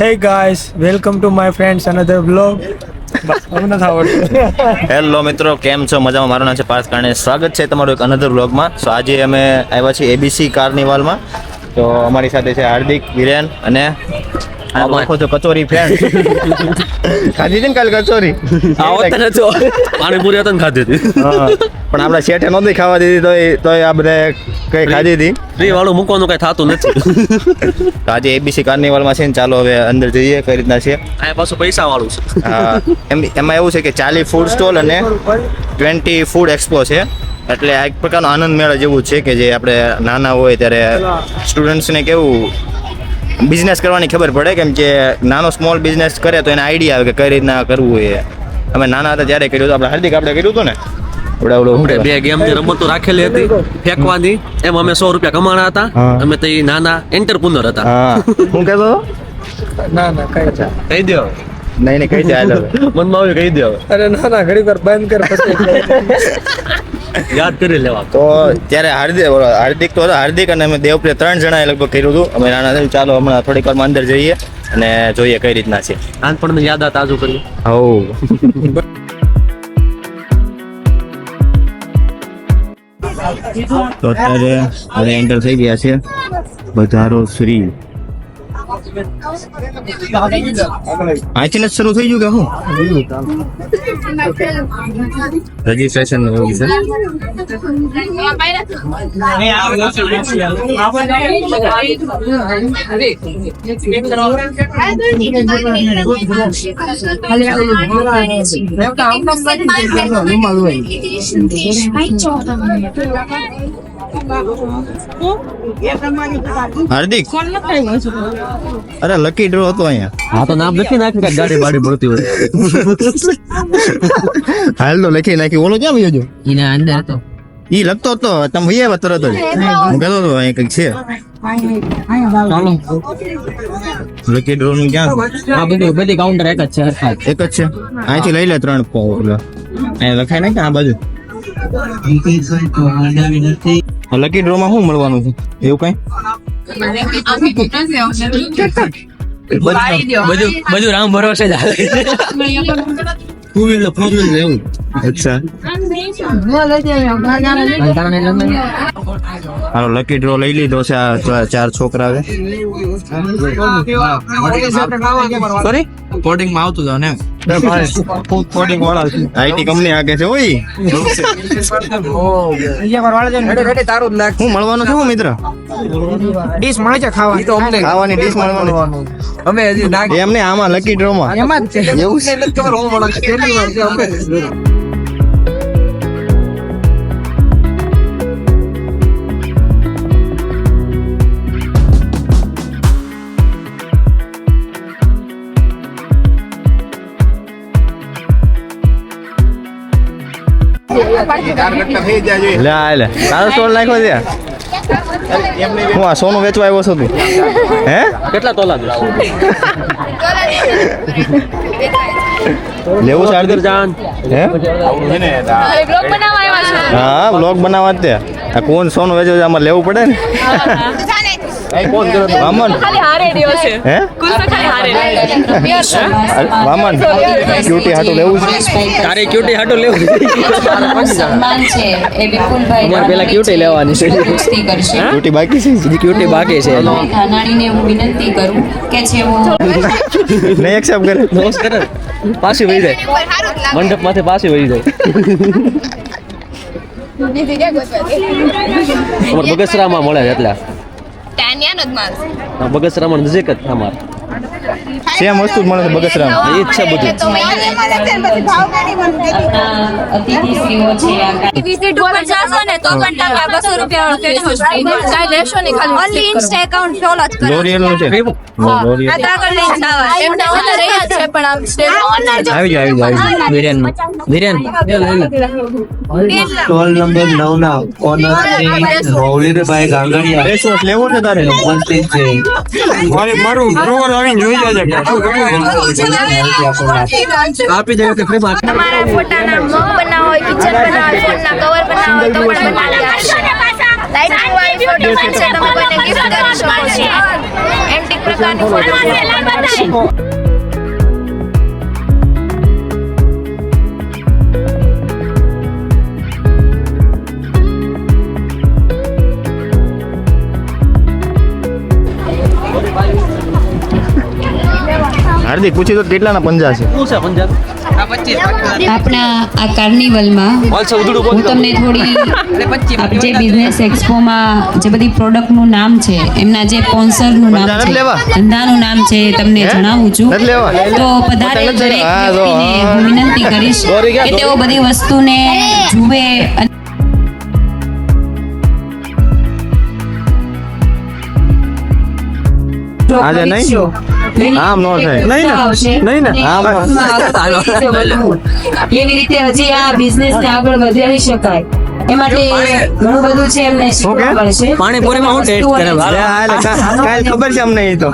Hey guys welcome to my friends another blog hello મિત્રો, કેમ છો? મજામાં? મારું નામ છે પાર્થ કારણે. સ્વાગત છે તમારું એક અનધર વ્લોગમાં સો આજે અમે આવ્યા છીએ એબીસી કાર્નિવાલમાં તો અમારી સાથે છે હાર્દિક, વિરેન અને કચોરી ફ્રેન્ડ ખાધી હતી ને કાલે કચોરી? પાણીપુરી હતા ને ખાધી હતી. પણ આપણા શેઠે નહોતી ખાવા દીધી તોય તોય આ બધા કઈ ખાધી હતી. ફ્રી વાળું મૂકવાનું કઈ થતું નથી. આજે એબીસી કાર્નિવાલમાં છે ને ચાલો હવે અંદર જઈએ કઈ રીતના છે? આ પાછું પૈસા વાળું છે એમ એમાં એવું છે કે ચાલી ફૂડ સ્ટોલ અને ટ્વેન્ટી ફૂડ એક્સપો છે. એટલે આ એક પ્રકારનો આનંદ મેળા જેવું છે કે જે આપણે નાના હોય ત્યારે સ્ટુડન્ટ્સને કેવું બિઝનેસ કરવાની ખબર પડે કેમ કે નાનો સ્મોલ બિઝનેસ કરે તો એને આઈડિયા આવે કે કઈ રીતના કરવું એ. અમે નાના હતા ત્યારે કર્યું હતું આપણે હાર્દિક આપણે કર્યું હતું ને? બે ગેમની રમતો રાખેલી હતી ફેંકવાની. એમ અમે સો રૂપિયા કમાણા હતા અમે તો નાના એન્ટરપ્રુનર હતા. હું. કહેતો ના ના કઈ છે કહી દો નહીં નહીં કહી દે. મનમાં આવ્યું કહી દો અરે ના ના ઘડી વાર બંધ કર પછી યાદ કરી લેવા. તો ત્યારે હાર્દિક હાર્દિક તો હાર્દિક અને અમે દેવપ્રિય ત્રણ જણાએ લગભગ કર્યું હતું. અમે નાના ચાલો હમણાં થોડીક વારમાં અંદર જઈએ અને જોઈએ કઈ રીતના છે. નાનપણ યાદ આ તાજું કર્યું. હવ. તો અત્યારે હવે એન્ટર થઈ ગયા છે. બધારો શ્રી. અહીંથી જ શરૂ થઈ ગયું કે હું રજીસ્ટ્રેશન એવું છે? હાર્દિક? અરે લકી ડ્રો હતો અહીંયા. હા તો નામ લખી નાખ્યું કે ગાડી બાડી મળતી હોય. હાલ તો લખી નાખ્યું ઓલો ક્યાં વયો જો અંદર હતો. ઈ લખતો હતો. તમે વહી આવ્યા તરત જ? હું કહેતો હતો અહીં કંઈક છે. લકી ડ્રો નું ક્યાં? આ બધું બધી કાઉન્ટર એક જ છે એક જ છે? અહીંથી લઈ લે ત્રણ પો એટલે અહીંયા લખાય ને કે આ બાજુ? લકી ડ્રો માં શું મળવાનું છે? એવું કઈ? બધું બધું રામ ભરોસે જ આવે ટુ વ્હીલર ફોર વ્હીલર એવું. અચ્છા. હાલો લકી ડ્રો લઈ લીધો છે આ ચાર છોકરા સોરી કોડિંગમાં આવતું હતું ને આઈટી કંપની આગે છે. ઓય? હું મળવાનું છે હું મિત્ર? ડીશ મળે છે ખાવા ખાવાની ડીશ મળવાનું. અમે હજી નાખ. એમને આમાં લકી ડ્રોમાં એમાં જ છે. એવું છે. પહેલી વાર છે અમે. લે આ લે. તારો સ્ટોલ નાખ્યો ત્યાં હું આ સોનું વેચવા આવ્યો છું તું. હે? કેટલા તોલા લેવું છે અડધર જાન. હે? બ્લોગ બનાવવા આવ્યા છો. હા બ્લોગ બનાવવા જ તે. આ કોણ સોનું વેચે છે આમાં લેવું પડે ને? વામન. ખાલી હારે રહ્યો છે. હે? ગુસ્સો ખાલી હારે રહ્યો વામન. ક્યુટી હાટો લેવું છે? તારે ક્યુટી હાટો લેવું સન્માન છે. એ વિપુલભાઈ અમારે પેલા ક્યુટી લેવાની છે. ક્યુટી બાકી છે? ક્યુટી બાકી છે. ધાનાણીને હું. વિનંતી કરું કે જેઓ નહીં એક્સેપ્ટ કરે. દોસ્ત કરે. પાછી વહી જાય. મંડપમાંથી પાછી વહી જાય. બગસરામાં મળે છે એટલે. ટાનિયાનો જ માલ આ બગસરામાં નજીક જ છે અમારે સેમ વસ્તુ મળે છે બગસરામ. એ જ છે બધું. વિઝિટ ઉપર જાશો ને તો પણ તમે બસો રૂપિયા વાળું કેશબેક કાંઈ લેશો નહીં ખાલી ઓનલી ઇન્સ્ટા એકાઉન્ટ ફોલો જ કરો. લોરિયલનું છે. આ તો આગળ લઈને જવા એમને ઓનર રહ્યા છે પણ આમ સ્ટેજ ઓનર જો આવી જાવ આવી જાવ વિરેન. વિરેન. સ્ટોલ નંબર નવ ના owner Raulibhai Gangadiya. Face wash લેવું છે તારે? મારે મારું ડ્રોવર આવીને જોઈ? આપી દે કે ફ્રી માં તમારા ફોટાના મગ બનાવો હોય કિચન બનાવો ફોનના કવર બનાવો તો પણ બનાવી આપશે. લાઇટિંગ વાળી ફોટો તમે કોઈને ગિફ્ટ કરી શકો છો. એન્ટિક પ્રકારની ફોટો હાર્દિક પૂછી તો કેટલાના પંજા છે? શું છે પંજાબ આપણા આ કાર્નિવલમાં હું તમને થોડી જે બિઝનેસ એક્સપોમાં જે બધી પ્રોડક્ટનું નામ છે એમના જે સ્પોન્સરનું નામ છે ધંધાનું નામ છે તમને જણાવું છું. તો પધારે દરેક વ્યક્તિને હું વિનંતી કરીશ કે તેઓ બધી વસ્તુને જુએ અને આજે નહીં? આમ નો થાય. નહીં ને? નહીં ને? એવી રીતે હજી આ બિઝનેસ ને આગળ વધારી શકાય. એ માટે ઘણું બધું છે એમને શીખવા પડશે પાણીપુરીમાં હું ટેસ્ટ કરે? વસ્તુઓને અરે હા એટલે કા- કાલ ખબર છે અમને એ તો.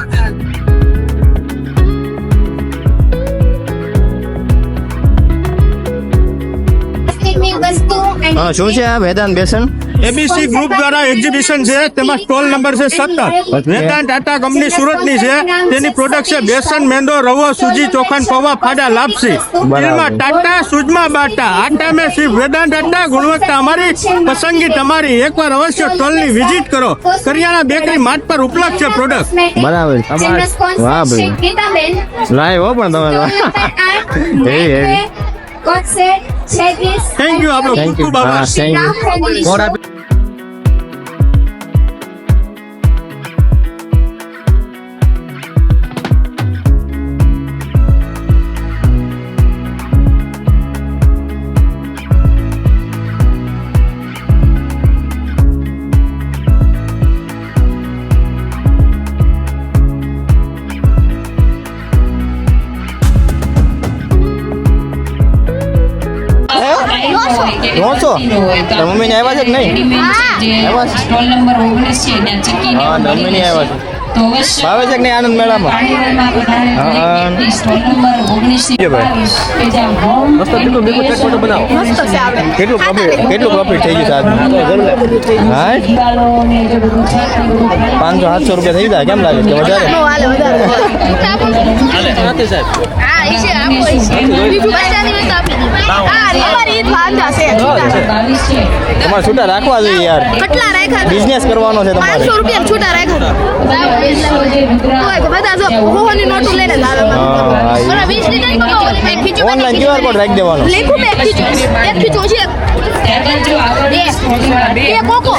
હા શું છે આ? વેદાંત બેસન? એબીસી ગ્રુપ દ્વારા એક્ઝિબિશન છે તેમાં સ્ટોલ નંબર છે સત્તર. વેદાંત ટાટા કંપની સુરતની છે તેની પ્રોડક્ટ છે બેસન મેંદો રવો સુજી ચોખાન પૌવા ફાડા લાપસી. તેમાં ટાટા સુજમાં બાટા. આટા મેં શ્રી વેદાંત ટાટા ગુણવત્તા અમારી પસંદગી તમારી. એકવાર અવશ્ય સ્ટોલની વિઝિટ કરો. કરિયાણા બેકરી માર્ટ પર ઉપલબ્ધ છે પ્રોડક્ટ બરાબર. વાહ ભાઈ. લાઈવ હો પણ તમે God said, say. Thank you, Ablo. Thank you, Baba. Thank you. નહોતો? મમ્મીને આવ્યા છે કે નહીં? આવ્યા સ્ટોલ નંબર 19 છે ત્યાં ચક્કીને હા, મમ્મીને આવ્યા રહેશે. તો ભાવે છે કે નહીં આનંદ મેળામાં. કાર્નિવલમાં પધારે દરેક હા. વ્યક્તિ સ્ટોલ નંબર 19 થી જો ભાઈ. 22 કે જ્યાં હોમ મસ્ત દીકરો બીકો ચેક ફોટો બનાવો. કેટલું પ્રોફિટ કેટલું પ્રોફિટ થઈ ગયું ખાલી પાંચસો સાતસો રૂપિયા થઈ જાય કેમ લાગે? કે વધારે? નથી સાહેબ હા ઈ છે આપો ઈ છે. બીજું બચાની હોય તો આપી દીધું હા અમારી ઈદ વાંધા છે. 22 છે. તમારે છૂટા રાખવા જોઈએ યાર. બિઝનેસ કરવાનો છે તમારે. ઓનલાઈન ક્યુઆર કોડ રાખી દેવાનો. લેખું મેં ખીચું. એક ખીચું છે. બે. કોકો.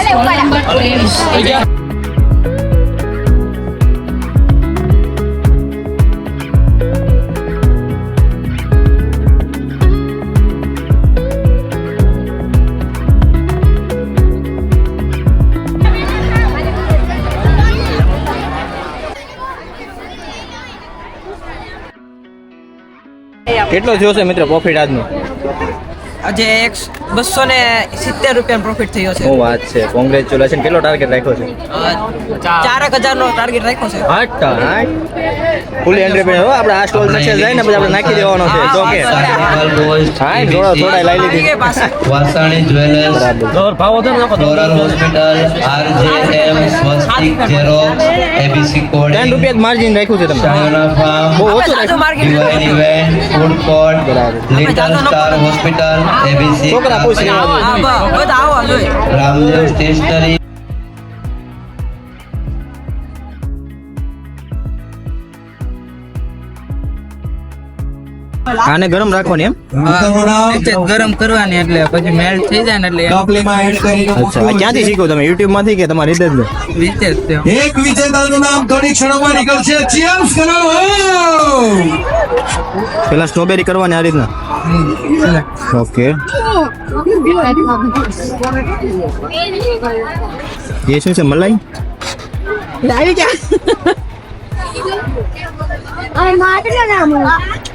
કેટલો છે મિત્ર પ્રોફિટ આજનો? આજે એક બસો ને સિત્તેર રૂપિયા પ્રોફિટ થયો છે. શું વાત છે. કોંગ્રેચ્યુલેશન કેટલો ટાર્ગેટ રાખ્યો છે? ચારક હજાર નો ટાર્ગેટ રાખ્યો છે. આઠ ફૂલી એન્ટ્રી હો. આપણે આ સ્ટોલ સક્સેસ જાય ને પછી આપણે નાખી દેવાનો છે. તો કે. હા થોડા થોડા લઈ લીધી વાસાણી જ્વેલર્સ દોર ભાવ હતો ને નાખો hospital RJM Swastik zero ABC code 10 રૂપિયા માર્જિન રાખ્યું છે તમે સાયોના ફાર્મ બહુ ઓછું રાખ્યું. Event food court little star hospital ABC પૂછ બધા આવવા જોઈએ રામદેવ સ્ટેશનરી આને ગરમ રાખવાની એમ? ગરમ કરવાની એટલે પછી મેલ્ટ થઈ જાય ને એટલે અચ્છા ક્યાંથી શીખો તમે? યુટ્યુબમાંથી કે તમારી રીતે જ રીતે જ એક વિજેતાનું નામ થોડી ક્ષણોમાં નીકળશે. ચીયર્સ કરો પેલા સ્ટ્રોબેરી કરવાની આ રીતના? ઓકે. એ શું છે મલાઈ? લાવી જા આ પડે હાલ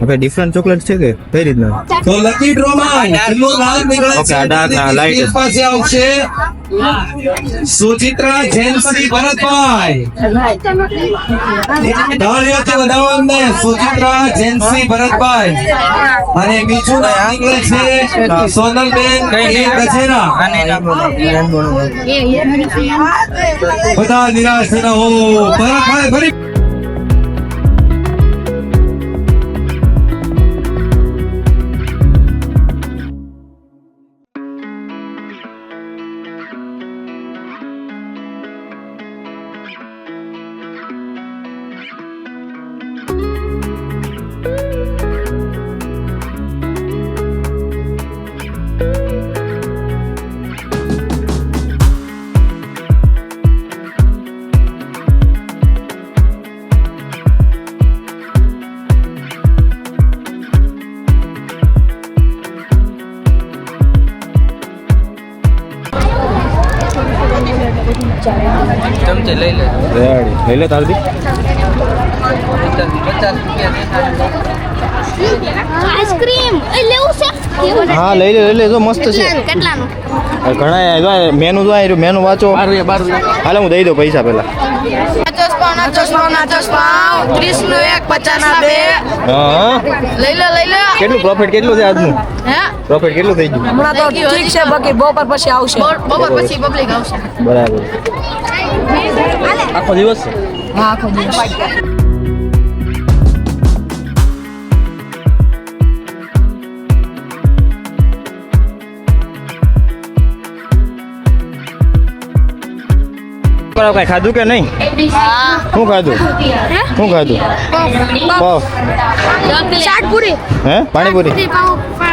ઓકે ડિફરન્ટ ચોકલેટ છે કે કઈ રીતના? તો લકી ડ્રોમાં છેલ્લો લાલ નીકળે Okay, આ ડાર્ક ના light. પાસે આવશે. સુચિત્રા જૈનશ્રી ભરતભાઈ. તાળીઓથી વધાવો ને સુચિત્રા જૈનશ્રી ભરતભાઈ. અને બીજું ના નીકળે છે સોનલબેન કચેરા બધા નિરાશ ન હો ભરતભાઈ ફરી ચમચે લઈ લે રેડી. લઈ લે તારથી આઈસ્ક્રીમ. એ લેવું છે? હા લઈ લે લઈ લે. જો મસ્ત છે. કેટલાનું? ઘણા મેનુ તો આવ્યું. મેનુ વાંચો. હાલે હું દઈ દઉં પૈસા પેલા પચાસ પાઉં પચાસ પાઉં પચાસ ત્રીસ એક પચાસ ના લઈ લે લઈ લે. કેટલું પ્રોફિટ કેટલું છે આજનું? પ્રોફિટ કેટલું થઈ ગયું? હમણાં તો ઠીક છે બાકી બપોર પછી આવશે. બપોર પછી પબ્લિક આવશે. બરાબર. આખો દિવસ? છે હા આખો દિવસ. બરાબર કઈ ખાધું કે નહીં? શું ખાધું? શું ખાધું? પાવ શાકપુરી. હે? પાણીપુરી?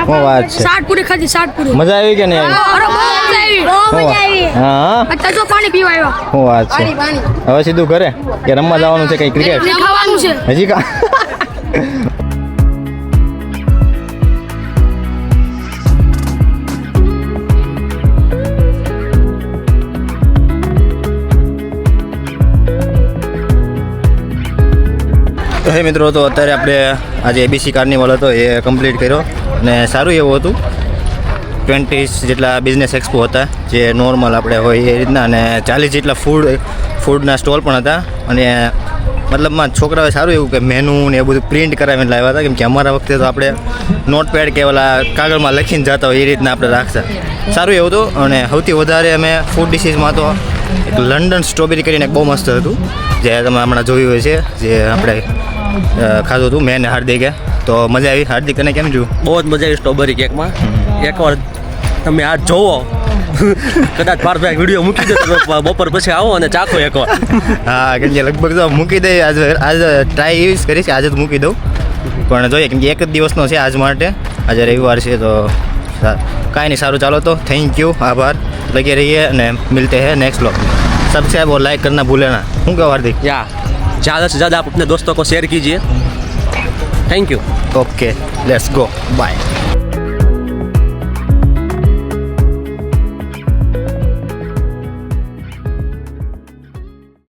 શું વાત છે? શાકપુરી ખાધી શાકપુરી. મજા આવી કે નહીં? આવી અરે બહુ મજા આવી. બહુ મજા આવી. હા? પાણી પીવા આવ્યા. શું વાત છે? હવે સીધું ઘરે? કે રમવા જવાનું છે કઈ ક્રિકેટ ખાવાનું છે. હજી કા તો હે મિત્રો, તો અત્યારે આપણે આજે એબીસી કાર્નિવલ હતો, એ કમ્પ્લીટ કર્યો અને સારું એવું હતું. ટ્વેન્ટીસ જેટલા બિઝનેસ એક્સપો હતા, જે નોર્મલ આપણે હોય એ રીતના અને ચાલીસ જેટલા ફૂડ ફૂડના સ્ટોલ પણ હતા. અને મતલબમાં છોકરાઓએ સારું એવું કે મેનુ ને એ બધું પ્રિન્ટ કરાવીને લાવ્યા હતા. કેમ કે અમારા વખતે તો આપણે નોટપેડ કે ઓલા કાગળમાં લખીને જતા હોય એ રીતના આપણે રાખતા. સારું એવું હતું અને સૌથી વધારે અમે ફૂડ ડિશીસમાં તો એક લંડન સ્ટ્રોબેરી કરીને એક બહુ મસ્ત હતું. જે તમે હમણાં જોયું હોય છે જે આપણે ખાધું હતું. મેં હાર્દિકે. તો મજા આવી. હાર્દિક અને કેમ જોયું? બહુ જ મજા આવી સ્ટ્રોબેરી કેકમાં એકવાર તમે આ જોવો. કદાચ પાર્થભાઈ વીડિયો મૂકી દે બપોર પછી આવો અને ચાખો એકવાર હા કેમ કે લગભગ તો મૂકી દઈએ આજે આજે ટ્રાય એવી કરીશ આજે જ મૂકી દઉં. પણ જોઈએ કેમ કે એક જ દિવસનો છે આજ માટે. આજે રવિવાર છે તો કાંઈ નહીં સારું ચાલો તો. થેન્ક યુ આભાર. લગી રહીએ અને મિલતે હે નેક્સ્ટ લોક સબસ્ક્राइब और लाइक करना भूले ना हूँ क्या हार्दिक या ज़्यादा से ज़्यादा आप अपने दोस्तों को शेयर कीजिए thank you okay let's go